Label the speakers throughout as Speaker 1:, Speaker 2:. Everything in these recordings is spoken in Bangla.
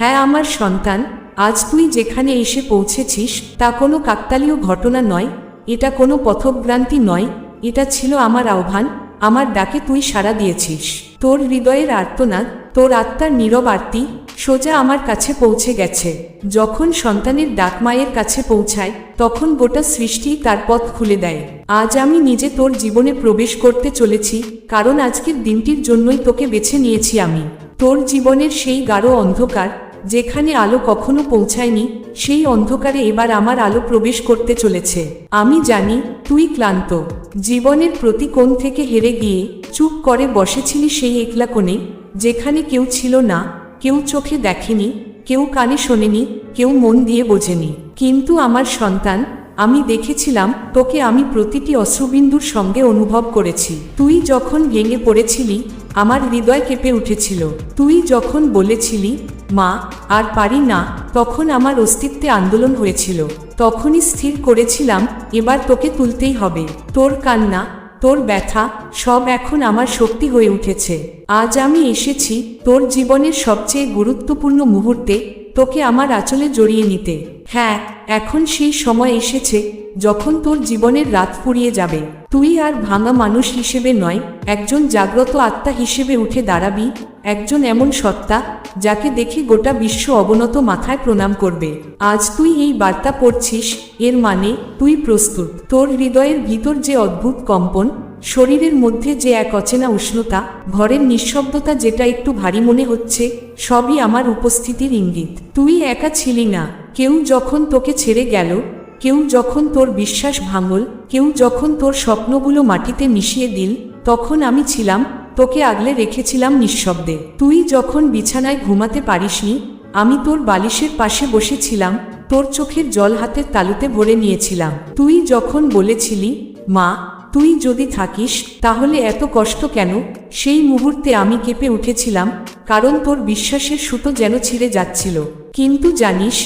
Speaker 1: হ্যাঁ আমার সন্তান, আজ তুই যেখানে এসে পৌঁছেছিস, তা কোনো কাকতালীয় ঘটনা নয়, এটা কোনো পথভ্রান্তি নয়, এটা ছিল আমার আহ্বান, আমার ডাকে তুই সাড়া দিয়েছিস। তোর হৃদয়ের আর্তনাদ, তোর আত্মার নীরব আরতি, সোজা আমার কাছে পৌঁছে গেছে। যখন সন্তানের ডাক মায়ের কাছে পৌঁছায়, তখন গোটা সৃষ্টি তার পথ খুলে দেয়। আজ আমি নিজে তোর জীবনে প্রবেশ করতে চলেছি, কারণ আজকের দিনটির জন্যই তোকে বেছে নিয়েছি আমি। তোর জীবনের সেই গাঢ় অন্ধকার যেখানে আলো কখনো পৌঁছায়নি, সেই অন্ধকারে এবার আমার আলো প্রবেশ করতে চলেছে। আমি জানি, তুই ক্লান্ত। জীবনের প্রতি কোণ থেকে হেরে গিয়ে চুপ করে বসেছিলি সেই একলা কোণে, যেখানে কেউ ছিল না, কেউ চোখে দেখেনি, কেউ কানে শোনেনি, কেউ মন দিয়ে বোঝেনি। কিন্তু আমার সন্তান, আমি দেখেছিলাম, তোকে আমি প্রতিটি অশ্রুবিন্দুর সঙ্গে অনুভব করেছি। তুই যখন ভেঙে পড়েছিলি, আমার হৃদয় কেঁপে উঠেছিল। তুই যখন বলেছিলি মা, আর পারি না। তখন আমার অস্তিত্বে আন্দোলন হয়েছিল। তখনই স্থির করেছিলাম, এবার তোকে তুলতেই হবে। তোর কান্না, তোর ব্যথা, সব এখন আমার শক্তি হয়ে উঠেছে। আজ আমি এসেছি তোর জীবনের সবচেয়ে গুরুত্বপূর্ণ মুহূর্তে, তোকে আমার আঁচলে জড়িয়ে নিতে। হ্যাঁ এখন সেই সময় এসেছে যখন তোর জীবনের রাত ফুরিয়ে যাবে, তুই আর ভাঙা মানুষ হিসেবে নয়, একজন জাগ্রত আত্মা হিসেবে উঠে দাঁড়াবি, একজন এমন সত্তা যাকে দেখে গোটা বিশ্ব অবনত মাথায় প্রণাম করবে। আজ তুই এই বার্তা পড়ছিস, এর মানে তুই প্রস্তুত। তোর হৃদয়ের ভিতর যে অদ্ভুত কম্পন, শরীরের মধ্যে যে এক অচেনা উষ্ণতা, ঘরের নিঃশব্দতা যেটা একটু ভারী মনে হচ্ছে, সবই আমার উপস্থিতির ইঙ্গিত। তুই একা ছিলি না, কেউ যখন তোকে ছেড়ে গেল কেউ যখন তোর বিশ্বাস ভাঙল, কেউ যখন তোর স্বপ্নগুলো মাটিতে মিশিয়ে দিল, তখন আমি ছিলাম, তোকে আগলে রেখেছিলাম নিঃশব্দে। তুই যখন বিছানায় ঘুমাতে পারিসনি, আমি তোর বালিশের পাশে বসেছিলাম, তোর চোখের জল হাতের তালুতে ভরে নিয়েছিলাম। তুই যখন বলেছিলি, মা, তুই যদি থাকিস, তাহলে এত কষ্ট কেন? সেই মুহূর্তে আমি কেঁপে উঠেছিলাম, কারণ তোর বিশ্বাসের সুতো যেন ছিঁড়ে যাচ্ছিল। কিন্তু জানিস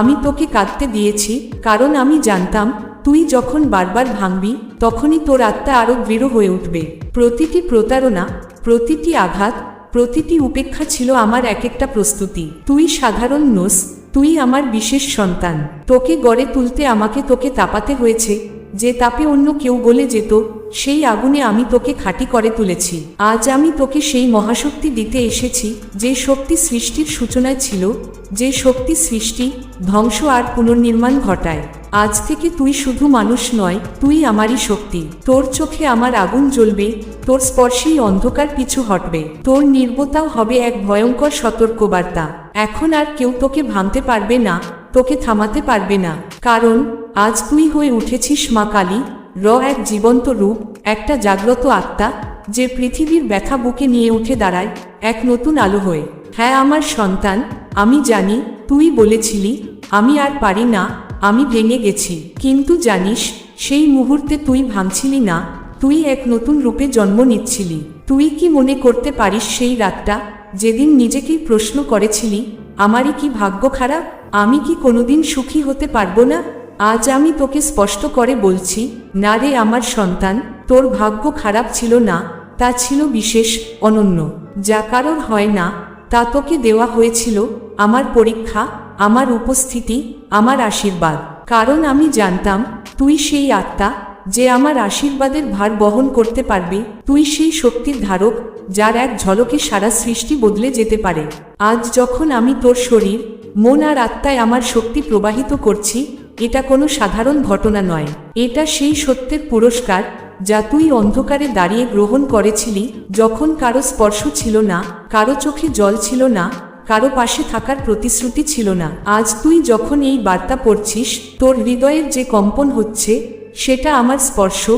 Speaker 1: আমি তোকে কাঁদতে দিয়েছি, কারণ আমি জানতাম, তুই যখন বারবার ভাঙবি, তখনই তোর আত্মা আরও দৃঢ় হয়ে উঠবে। প্রতিটি প্রতারণা, প্রতিটি আঘাত, প্রতিটি উপেক্ষা ছিল আমার এক একটা প্রস্তুতি। তুই সাধারণ নোস, তুই আমার বিশেষ সন্তান। তোকে গড়ে তুলতে আমাকে তোকে তাপাতে হয়েছে যে তাপে অন্য কেউ বলে যেত, সেই আগুনে আমি তোকে খাঁটি করে তুলেছি। আজ আমি তোকে সেই মহাশক্তি দিতে এসেছি, যে শক্তি সৃষ্টির সূচনায় ছিল, যে শক্তি সৃষ্টি, ধ্বংস আর পুনর্নির্মাণ ঘটায়। আজ থেকে তুই শুধু মানুষ নয়, তুই আমারই শক্তি। তোর চোখে আমার আগুন জ্বলবে, তোর স্পর্শেই অন্ধকার পিছু হটবে। তোর নির্বতাও হবে এক ভয়ঙ্কর সতর্কবার্তা। এখন আর কেউ তোকে ভাঙতে পারবে না, তোকে থামাতে পারবে না। কারণ আজ তুই হয়ে উঠেছিস মা কালী, র এক জীবন্ত রূপ, একটা জাগ্রত আত্মা, যে পৃথিবীর ব্যথা বুকে নিয়ে উঠে দাঁড়ায়, এক নতুন আলো হয়ে। হ্যাঁ আমার সন্তান, আমি জানি, তুই বলেছিলি, আমি আর পারি না, আমি ভেঙে গেছি। কিন্তু জানিস, সেই মুহূর্তে তুই ভাঙছিলি না, তুই এক নতুন রূপে জন্ম নিচ্ছিলি। তুই কি মনে করতে পারিস সেই রাতটা, যেদিন নিজেকেই প্রশ্ন করেছিলি, আমারই কি ভাগ্য খারাপ, আমি কি কোনোদিন সুখী হতে পারব না? আজ আমি তোকে স্পষ্ট করে বলছি, না রে আমার সন্তান, তোর ভাগ্য খারাপ ছিল না, তা ছিল বিশেষ, অনন্য। যা কারোর হয় না, তা তোকে দেওয়া হয়েছিল, আমার পরীক্ষা, আমার উপস্থিতি, আমার আশীর্বাদ। কারণ আমি জানতাম, তুই সেই আত্মা, যে আমার আশীর্বাদের ভার বহন করতে পারবে, তুই সেই শক্তির ধারক, যার এক ঝলকে সারা সৃষ্টি বদলে যেতে পারে। আজ যখন আমি তোর শরীর, মন আর আত্মায় আমার শক্তি প্রবাহিত করছি এটা কোনো সাধারণ ঘটনা নয়। এটা সেই সত্যের পুরস্কার যা তুই অন্ধকারে দাঁড়িয়ে গ্রহণ করেছিলি, যখন কারও স্পর্শ ছিল না, কারও চোখে জল ছিল না, কারও পাশে থাকার প্রতিশ্রুতি ছিল না। আজ তুই যখন এই বার্তা পড়ছিস, তোর হৃদয়ের যে কম্পন হচ্ছে, সেটা আমার স্পর্শ,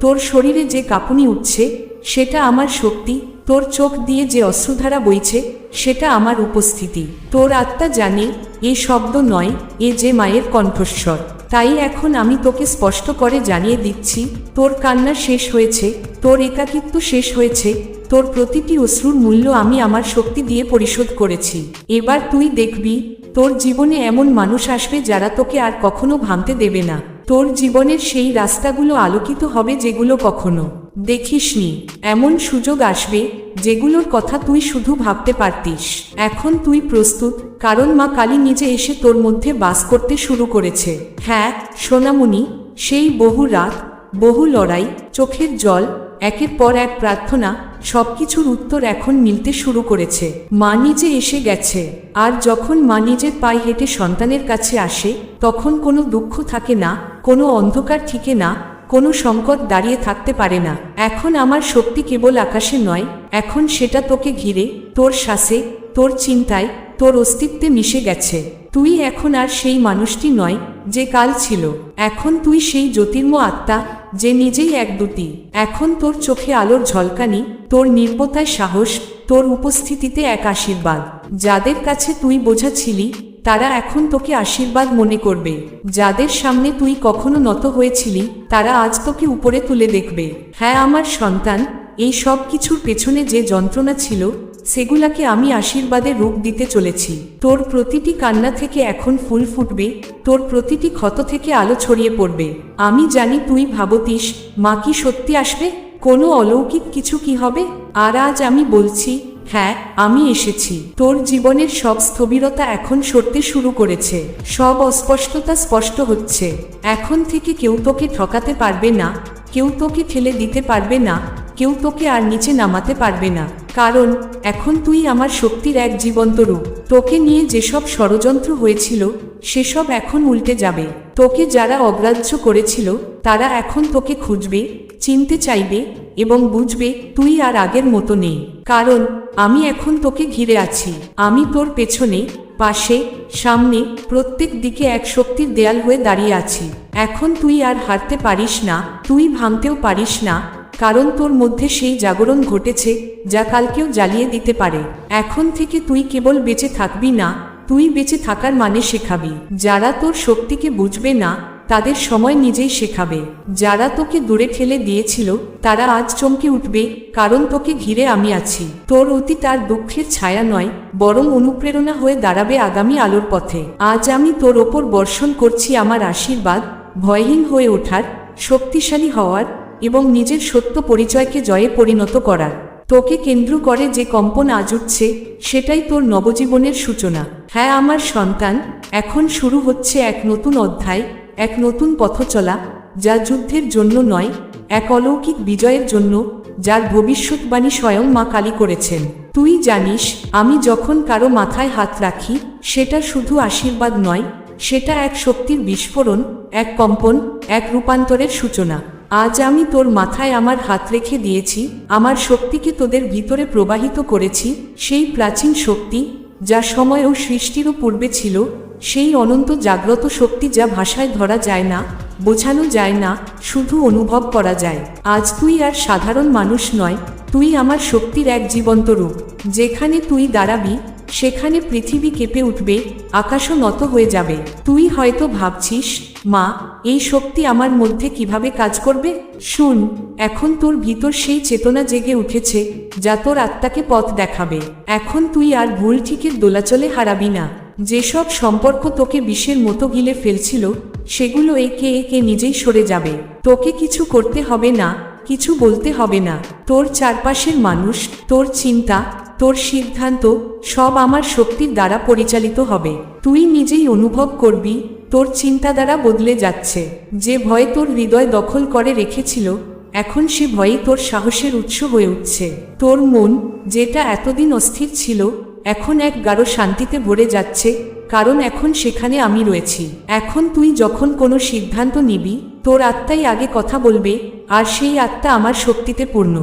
Speaker 1: তোর শরীরে যে কাঁপুনি উঠছে, সেটা আমার শক্তি তোর চোখ দিয়ে যে অশ্রুধারা বইছে, সেটা আমার উপস্থিতি। তোর আত্মা জানে, এ শব্দ নয়, এ যে মায়ের কণ্ঠস্বর। তাই এখন আমি তোকে স্পষ্ট করে জানিয়ে দিচ্ছি, তোর কান্না শেষ হয়েছে, তোর একাকিত্ব শেষ হয়েছে, তোর প্রতিটি অশ্রুর মূল্য আমি আমার শক্তি দিয়ে পরিশোধ করেছি। এবার তুই দেখবি, তোর জীবনে এমন মানুষ আসবে যারা তোকে আর কখনো ভাঙতে দেবে না। তোর জীবনের সেই রাস্তাগুলো আলোকিত হবে যেগুলো কখনো। দেখিসনি, এমন সুযোগ আসবে যেগুলোর কথা তুই শুধু ভাবতে পারতিস। এখন তুই প্রস্তুত, কারণ মা কালী নিজে এসে তোর মধ্যে বাস করতে শুরু করেছে। হ্যাঁ সোনামণি, সেই বহু রাত, বহু লড়াই, চোখের জল, একের পর এক প্রার্থনা, সবকিছুর উত্তর এখন মিলতে শুরু করেছে। মা নিজে এসে গেছে, আর যখন মা নিজের পায়ে হেঁটে সন্তানের কাছে আসে, তখন কোনো দুঃখ থাকে না, কোনো অন্ধকার ঠিকে না কোনো সংকট দাঁড়িয়ে থাকতে পারে না। এখন আমার শক্তি কেবল আকাশে নয়, এখন সেটা তোকে ঘিরে, তোর শ্বাসে, তোর চিন্তায়, তোর অস্তিত্বে মিশে গেছে। তুই এখন আর সেই মানুষটি নয়, যে কাল ছিল। এখন তুই সেই জ্যোতির্ম আত্মা, যে নিজেই এক দুটি। এখন তোর চোখে আলোর ঝলকানি, তোর নির্বতায় সাহস, তোর উপস্থিতিতে এক আশীর্বাদ। যাদের কাছে তুই বোঝা ছিলি তারা এখন তোকে আশীর্বাদ মনে করবে। যাদের সামনে তুই কখনো নত হয়েছিলি, তারা আজ তোকে উপরে তুলে দেখবে। হ্যাঁ আমার সন্তান, এই সব কিছুর পেছনে যে যন্ত্রণা ছিল, সেগুলাকে আমি আশীর্বাদের রূপ দিতে চলেছি। তোর প্রতিটি কান্না থেকে এখন ফুল ফুটবে, তোর প্রতিটি ক্ষত থেকে আলো ছড়িয়ে পড়বে। আমি জানি তুই ভাবতিস, মা কি সত্যি আসবে? কোনো অলৌকিক কিছু কি হবে? আর আজ আমি বলছি হ্যাঁ আমি এসেছি। তোর জীবনের সব স্থবিরতা এখন সরতে শুরু করেছে। সব অস্পষ্টতা স্পষ্ট হচ্ছে। এখন থেকে কেউ তোকে ঠকাতে পারবে না, কেউ তোকে ঠেলে দিতে পারবে না, কেউ তোকে আর নিচে নামাতে পারবে না। কারণ, এখন তুই আমার শক্তির এক জীবন্ত রূপ। তোকে নিয়ে যেসব ষড়যন্ত্র হয়েছিল, সেসব এখন উল্টে যাবে। তোকে যারা অগ্রাহ্য করেছিল, তারা এখন তোকে খুঁজবে, চিনতে চাইবে এবং বুঝবে তুই আর আগের মতো নেই। কারণ, আমি এখন তোকে ঘিরে আছি। আমি তোর পেছনে, পাশে, সামনে, প্রত্যেক দিকে এক শক্তির দেয়াল হয়ে দাঁড়িয়ে আছি। এখন তুই আর হারতে পারিস না, তুই ভাঙতেও পারিস না, কারণ তোর মধ্যে সেই জাগরণ ঘটেছে, যা কালকেও জ্বালিয়ে দিতে পারে। এখন থেকে তুই কেবল বেঁচে থাকবি না, তুই বেঁচে থাকার মানে শেখাবি। যারা তোর শক্তিকে বুঝবে না তাদের সময় নিজেই শেখাবে। যারা তোকে দূরে ঠেলে দিয়েছিল, তারা আজ চমকে উঠবে, কারণ তোকে ঘিরে আমি আছি। তোর অতীত আর দুঃখের ছায়া নয়, বরং অনুপ্রেরণা হয়ে দাঁড়াবে আগামী আলোর পথে। আজ আমি তোর ওপর বর্ষণ করছি আমার আশীর্বাদ, ভয়হীন হয়ে ওঠার, শক্তিশালী হওয়ার, এবং নিজের সত্য পরিচয়কে জয়ে পরিণত করার। তোকে কেন্দ্র করে যে কম্পন আজ উঠছে, সেটাই তোর নবজীবনের সূচনা। হ্যাঁ আমার সন্তান, এখন শুরু হচ্ছে এক নতুন অধ্যায় এক নতুন পথ চলা, যা যুদ্ধের জন্য নয়, এক অলৌকিক বিজয়ের জন্য, যার ভবিষ্যৎবাণী স্বয়ং মা কালী করেছেন। তুই জানিস, আমি যখন কারও মাথায় হাত রাখি, সেটা শুধু আশীর্বাদ নয়, সেটা এক শক্তির বিস্ফোরণ, এক কম্পন, এক রূপান্তরের সূচনা। আজ আমি তোর মাথায় আমার হাত রেখে দিয়েছি, আমার শক্তিকে তোদের ভিতরে প্রবাহিত করেছি, সেই প্রাচীন শক্তি, যা সময় ও সৃষ্টিরও পূর্বে ছিল সেই অনন্ত জাগ্রত শক্তি যা ভাষায় ধরা যায় না, বোঝানো যায় না, শুধু অনুভব করা যায়। আজ তুই আর সাধারণ মানুষ নয়, তুই আমার শক্তির এক জীবন্ত রূপ। যেখানে তুই দাঁড়াবি, সেখানে পৃথিবী কেঁপে উঠবে, আকাশও নত হয়ে যাবে। তুই হয়তো ভাবছিস, মা, এই শক্তি আমার মধ্যে কীভাবে কাজ করবে? শুন, এখন তোর ভিতর সেই চেতনা জেগে উঠেছে, যা তোর আত্মাকে পথ দেখাবে। এখন তুই আর ভুল ঠিকের দোলাচলে হারাবি না। যেসব সম্পর্ক তোকে বিষের মতো গিলে ফেলছিল, সেগুলো একে একে নিজেই সরে যাবে। তোকে কিছু করতে হবে না, কিছু বলতে হবে না। তোর চারপাশের মানুষ, তোর চিন্তা, তোর সিদ্ধান্ত, সব আমার শক্তির দ্বারা পরিচালিত হবে। তুই নিজেই অনুভব করবি, তোর চিন্তা দ্বারা বদলে যাচ্ছে। যে ভয় তোর হৃদয় দখল করে রেখেছিল, এখন সে ভয়ই তোর সাহসের উৎস হয়ে উঠছে। তোর মন, যেটা এতদিন অস্থির ছিল এখন এক গাঢ় শান্তিতে ভরে যাচ্ছে, কারণ এখন সেখানে আমি রয়েছি। এখন তুই যখন কোনো সিদ্ধান্ত নিবি, তোর আত্মাই আগে কথা বলবে, আর সেই আত্মা আমার শক্তিতে পূর্ণ।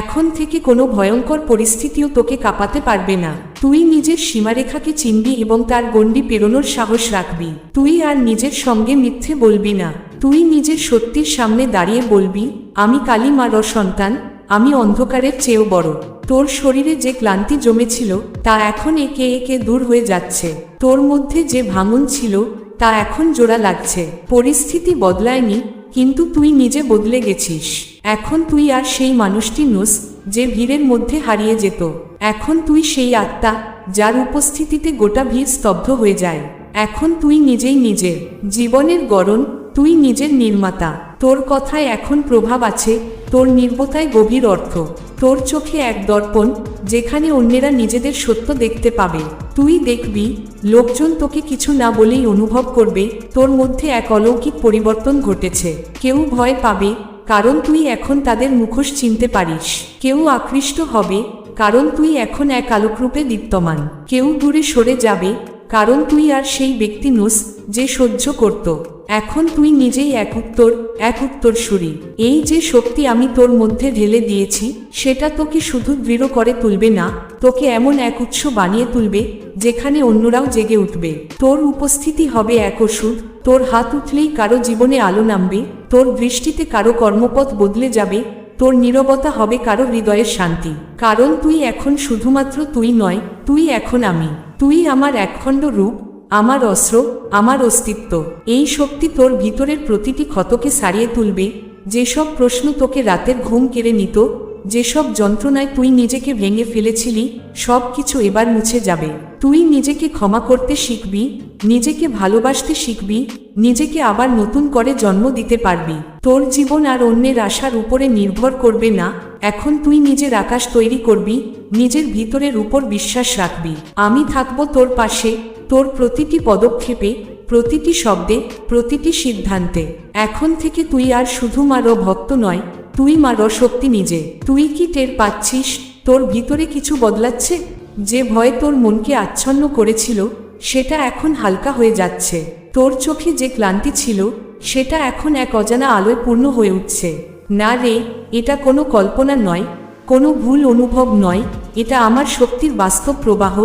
Speaker 1: এখন থেকে কোনো ভয়ঙ্কর পরিস্থিতিও তোকে কাঁপাতে পারবে না। তুই নিজের সীমারেখাকে চিনবি এবং তার গণ্ডি পেরোনোর সাহস রাখবি। তুই আর নিজের সঙ্গে মিথ্যে বলবি না। তুই নিজের সত্যির সামনে দাঁড়িয়ে বলবি, আমি কালী মার সন্তান আমি অন্ধকারের চেয়েও বড়। তোর শরীরে যে ক্লান্তি জমেছিল, তা এখন একে একে দূর হয়ে যাচ্ছে। তোর মধ্যে যে ভাঙন ছিল, তা এখন জোড়া লাগছে। পরিস্থিতি বদলায়নি, কিন্তু তুই নিজে বদলে গেছিস। এখন তুই আর সেই মানুষটি নোস, যে ভিড়ের মধ্যে হারিয়ে যেত। এখন তুই সেই আত্মা, যার উপস্থিতিতে গোটা ভিড় স্তব্ধ হয়ে যায়। এখন তুই নিজেই নিজের জীবনের গড়ন, তুই নিজের নির্মাতা। তোর কথায় এখন প্রভাব আছে, তোর নির্বতায় গভীর অর্থ। তোর চোখে এক দর্পণ, যেখানে অন্যেরা নিজেদের সত্য দেখতে পাবে। তুই দেখবি, লোকজন তোকে কিছু না বলেই অনুভব করবে, তোর মধ্যে এক অলৌকিক পরিবর্তন ঘটেছে। কেউ ভয় পাবে, কারণ তুই এখন তাদের মুখোশ চিনতে পারিস। কেউ আকৃষ্ট হবে, কারণ তুই এখন এক আলোকরূপে দীপ্তমান। কেউ দূরে সরে যাবে, কারণ তুই আর সেই ব্যক্তি নোস, যে সহ্য করত। এখন তুই নিজেই এক উত্তর এক উত্তর সুরি এই যে শক্তি আমি তোর মধ্যে ঢেলে দিয়েছি, সেটা তোকে শুধু দৃঢ় করে তুলবে না, তোকে এমন এক উৎস বানিয়ে তুলবে, যেখানে অন্যরাও জেগে উঠবে। তোর উপস্থিতি হবে এক ওষুধ, তোর হাত উঠলেই কারও জীবনে আলো নামবে, তোর দৃষ্টিতে কারও কর্মপথ বদলে যাবে, তোর নীরবতা হবে কারও হৃদয়ের শান্তি। কারণ তুই এখন শুধুমাত্র তুই নয়, তুই এখন আমি। তুই আমার একখণ্ড রূপ আমার অস্ত্র, আমার অস্তিত্ব। এই শক্তি তোর ভিতরের প্রতিটি ক্ষতকে সারিয়ে তুলবে। যেসব প্রশ্ন তোকে রাতের ঘুম কেড়ে নিত, যেসব যন্ত্রণায় তুই নিজেকে ভেঙে ফেলেছিলি সব কিছু এবার মুছে যাবে। তুই নিজেকে ক্ষমা করতে শিখবি, নিজেকে ভালোবাসতে শিখবি, নিজেকে আবার নতুন করে জন্ম দিতে পারবি। তোর জীবন আর অন্যের আশার উপরে নির্ভর করবে না। এখন তুই নিজের আকাশ তৈরি করবি, নিজের ভিতরের উপর বিশ্বাস রাখবি। আমি থাকব তোর পাশে তোর প্রতিটি পদক্ষেপে, প্রতিটি শব্দে, প্রতিটি সিদ্ধান্তে। এখন থেকে তুই আর শুধু মারো ভক্ত নয়, তুই মারো শক্তি নিজে। তুই কি টের পাচ্ছিস? তোর ভিতরে কিছু বদলাচ্ছে? যে ভয় তোর মনকে আচ্ছন্ন করেছিল, সেটা এখন হালকা হয়ে যাচ্ছে। তোর চোখে যে ক্লান্তি ছিল, সেটা এখন এক অজানা আলোয় পূর্ণ হয়ে উঠছে। না রে, এটা কোনো কল্পনা নয় কোনো ভুল অনুভব নয়, এটা আমার শক্তির বাস্তব প্রবাহ,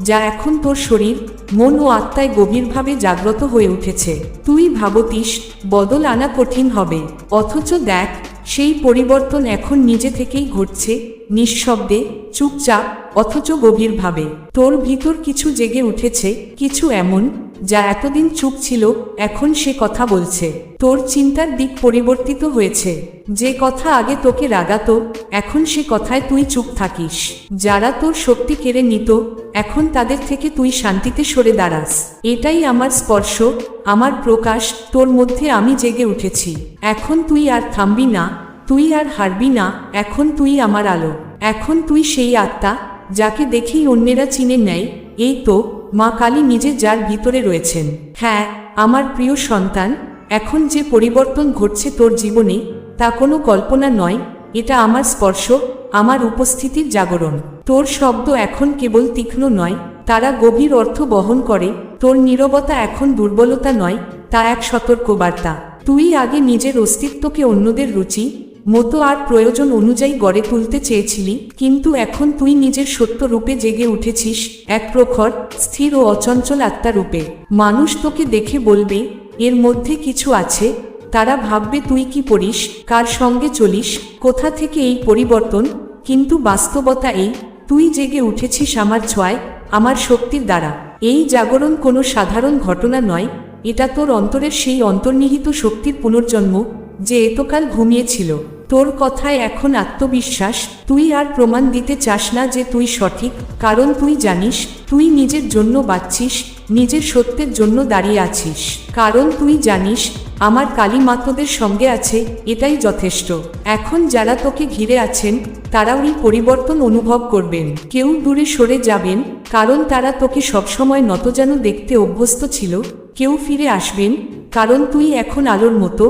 Speaker 1: যা এখন তোর শরীর, মন ও আত্মায় গভীরভাবে জাগ্রত হয়ে উঠেছে। তুই ভাবতিস, বদল আনা কঠিন হবে। অথচ দেখ, সেই পরিবর্তন এখন নিজে থেকেই ঘটছে, নিঃশব্দে, চুপচাপ, অথচ গভীরভাবে। তোর ভিতর কিছু জেগে উঠেছে, কিছু এমন যা এতদিন চুপ ছিল, এখন সে কথা বলছে। তোর চিন্তার দিক পরিবর্তিত হয়েছে। যে কথা আগে তোকে রাগাতো, এখন সে কথায় তুই চুপ থাকিস। যারা তোর শক্তি কেড়ে নিত, এখন তাদের থেকে তুই শান্তিতে সরে দাঁড়াস। এটাই আমার স্পর্শ, আমার প্রকাশ, তোর মধ্যে আমি জেগে উঠেছি। এখন তুই আর থামবি না, তুই আর হারবি না, এখন তুই আমার আলো। এখন তুই সেই আত্মা, যাকে দেখেই অন্যেরা চিনে নেয়, এই তো মা কালী নিজে যার ভিতরে রয়েছেন। হ্যাঁ আমার প্রিয় সন্তান, এখন যে পরিবর্তন ঘটছে তোর জীবনে, তা কোনো কল্পনা নয়, এটা আমার স্পর্শ, আমার উপস্থিতির জাগরণ। তোর শব্দ এখন কেবল তীক্ষ্ণ নয়, তারা গভীর অর্থ বহন করে, তোর নীরবতা এখন দুর্বলতা নয়, তা এক সতর্কবার্তা। তুই আগে নিজের অস্তিত্বকে অন্যদের রুচি মতো আর প্রয়োজন অনুযায়ী গড়ে তুলতে চেয়েছিলি, কিন্তু এখন তুই নিজের সত্য রূপে জেগে উঠেছিস, এক প্রখর, স্থির ও অচঞ্চল আত্মা রূপে মানুষ তোকে দেখে বলবে, এর মধ্যে কিছু আছে? তারা ভাববে, তুই কি পড়িস? কার সঙ্গে চলিস? কোথা থেকে এই পরিবর্তন? কিন্তু বাস্তবতা এই, তুই জেগে উঠেছিস আমার ছোঁয়ায় আমার শক্তির দ্বারা। এই জাগরণ কোনো সাধারণ ঘটনা নয়, এটা তোর অন্তরের সেই অন্তর্নিহিত শক্তির পুনর্জন্ম যে এতকাল ঘুমিয়েছিল। তোর কথায় এখন আত্মবিশ্বাস, তুই আর প্রমাণ দিতে চাস না যে তুই সঠিক, কারণ তুই জানিস, তুই নিজের জন্য বাঁচছিস, নিজের সত্যের জন্য দাঁড়িয়ে আছিস। কারণ তুই জানিস, আমার কালী মাতদের সঙ্গে আছে, এটাই যথেষ্ট। এখন যারা তোকে ঘিরে আছেন তারাও এই পরিবর্তন অনুভব করবেন। কেউ দূরে সরে যাবেন, কারণ তারা তোকে সবসময় নত যেন দেখতে অভ্যস্ত ছিল কেউ ফিরে আসবেন, কারণ তুই এখন আলোর মতো,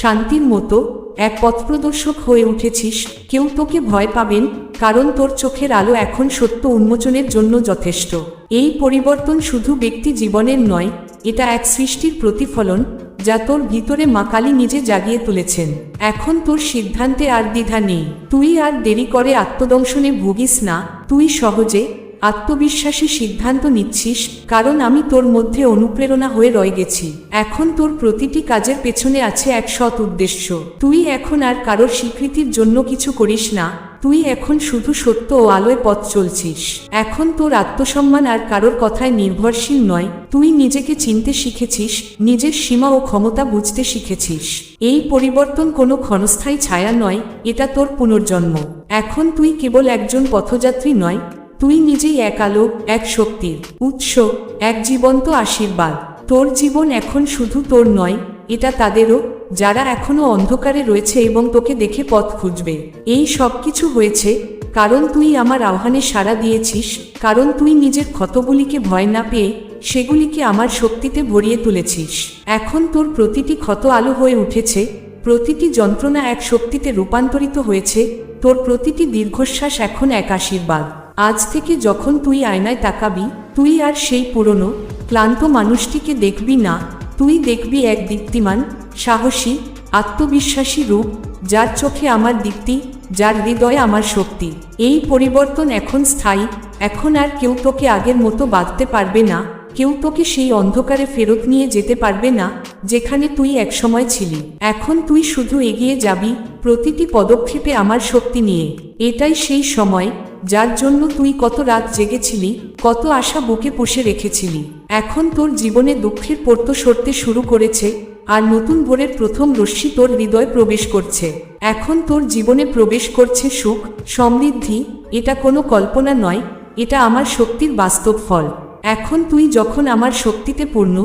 Speaker 1: শান্তির মতো, এক পথপ্রদর্শক হয়ে উঠেছিস, কেউ তোকে ভয় পাবেন, কারণ তোর চোখের আলো এখন সত্য উন্মোচনের জন্য যথেষ্ট। এই পরিবর্তন শুধু ব্যক্তি জীবনের নয়, এটা এক সৃষ্টির প্রতিফলন, যা তোর ভিতরে মা কালী নিজে জাগিয়ে তুলেছেন। এখন তোর সিদ্ধান্তে আর দ্বিধা নেই। তুই আর দেরি করে আত্মদংশনে ভুগিস না, তুই সহজে আত্মবিশ্বাসী সিদ্ধান্ত নিচ্ছিস, কারণ আমি তোর মধ্যে অনুপ্রেরণা হয়ে রয়ে গেছি। এখন তোর প্রতিটি কাজের পেছনে আছে এক সৎ উদ্দেশ্য। তুই এখন আর কারোর স্বীকৃতির জন্য কিছু করিস না, তুই এখন শুধু সত্য ও আলোয় পথ চলছিস। এখন তোর আত্মসম্মান আর কারোর কথায় নির্ভরশীল নয়, তুই নিজেকে চিনতে শিখেছিস, নিজের সীমা ও ক্ষমতা বুঝতে শিখেছিস। এই পরিবর্তন কোনো ক্ষণস্থায়ী ছায়া নয়, এটা তোর পুনর্জন্ম। এখন তুই কেবল একজন পথযাত্রী নয় তুই নিজেই এক আলো এক শক্তির উৎস, এক জীবন্ত আশীর্বাদ। তোর জীবন এখন শুধু তোর নয়, এটা তাদেরও, যারা এখনও অন্ধকারে রয়েছে এবং তোকে দেখে পথ খুঁজবে। এই সব কিছু হয়েছে কারণ তুই আমার আহ্বানে সাড়া দিয়েছিস, কারণ তুই নিজের ক্ষতগুলিকে ভয় না পেয়ে সেগুলিকে আমার শক্তিতে ভরিয়ে তুলেছিস। এখন তোর প্রতিটি ক্ষত আলো হয়ে উঠেছে, প্রতিটি যন্ত্রণা এক শক্তিতে রূপান্তরিত হয়েছে, তোর প্রতিটি দীর্ঘশ্বাস এখন এক আশীর্বাদ। আজ থেকে যখন তুই আয়নায় তাকাবি, তুই আর সেই পুরনো, ক্লান্ত মানুষটিকে দেখবি না, তুই দেখবি এক দীপ্তিমান, সাহসী, আত্মবিশ্বাসী রূপ, যার চোখে আমার দীপ্তি, যার হৃদয়ে আমার শক্তি। এই পরিবর্তন এখন স্থায়ী, এখন আর কেউ তোকে আগের মতো বাঁধতে পারবে না, কেউ তোকে সেই অন্ধকারে ফেরত নিয়ে যেতে পারবে না, যেখানে তুই একসময় ছিলি। এখন তুই শুধু এগিয়ে যাবি প্রতিটি পদক্ষেপে আমার শক্তি নিয়ে। এটাই সেই সময় যার জন্য তুই কত রাত জেগেছিলি, কত আশা বুকে পুষে রেখেছিলি। এখন তোর জীবনে দুঃখের পর্ত সরতে শুরু করেছে, আর নতুন ভোরের প্রথম রশ্মি তোর হৃদয় প্রবেশ করছে। এখন তোর জীবনে প্রবেশ করছে সুখ, সমৃদ্ধি, এটা কোনো কল্পনা নয়, এটা আমার শক্তির বাস্তব ফল। এখন তুই যখন আমার শক্তিতে পূর্ণ,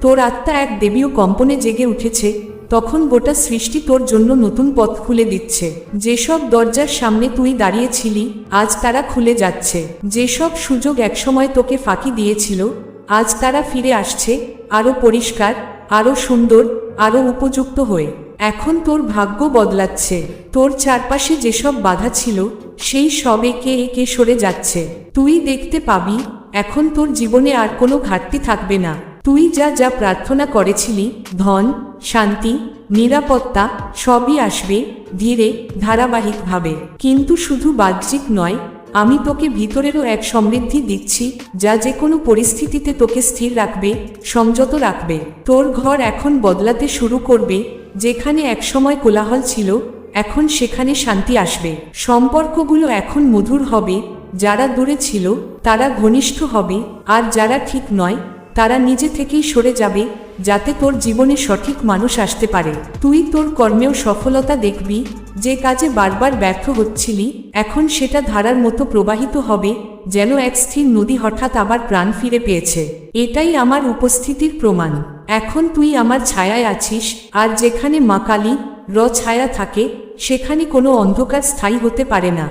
Speaker 1: তোর আত্মা এক দেবীয় কম্পনে জেগে উঠেছে তখন গোটা সৃষ্টি তোর জন্য নতুন পথ খুলে দিচ্ছে। যেসব দরজার সামনে তুই দাঁড়িয়েছিলি, আজ তারা খুলে যাচ্ছে। যেসব সুযোগ একসময় তোকে ফাঁকি দিয়েছিল, আজ তারা ফিরে আসছে আরও পরিষ্কার আরও সুন্দর আরও উপযুক্ত হয়ে। এখন তোর ভাগ্য বদলাচ্ছে। তোর চারপাশে যেসব বাধা ছিল, সেই সব একে একে সরে যাচ্ছে। তুই দেখতে পাবি, এখন তোর জীবনে আর কোনো ঘাটতি থাকবে না। তুই যা যা প্রার্থনা করেছিলি, ধন শান্তি, নিরাপত্তা সবই আসবে ধীরে ধারাবাহিকভাবে। কিন্তু শুধু বাহ্যিক নয়, আমি তোকে ভিতরেরও এক সমৃদ্ধি দিচ্ছি যা যে কোনো পরিস্থিতিতে তোকে স্থির রাখবে, সংযত রাখবে। তোর ঘর এখন বদলাতে শুরু করবে, যেখানে একসময় কোলাহল ছিল, এখন সেখানে শান্তি আসবে। সম্পর্কগুলো এখন মধুর হবে, যারা দূরে ছিল তারা ঘনিষ্ঠ হবে, আর যারা ঠিক নয়, তারা নিজে থেকেই সরে যাবে যাতে তোর জীবনে সঠিক মানুষ আসতে পারে। তুই তোর কর্মেও সফলতা দেখবি। যে কাজে বারবার ব্যর্থ হচ্ছিলি, এখন সেটা ধারার মতো প্রবাহিত হবে, যেন এক স্থির নদী হঠাৎ আবার প্রাণ ফিরে পেয়েছে। এটাই আমার উপস্থিতির প্রমাণ। এখন তুই আমার ছায়ায় আছিস, আর যেখানে মা কালী, র ছায়া থাকে, সেখানে কোনো অন্ধকার স্থায়ী হতে পারে না।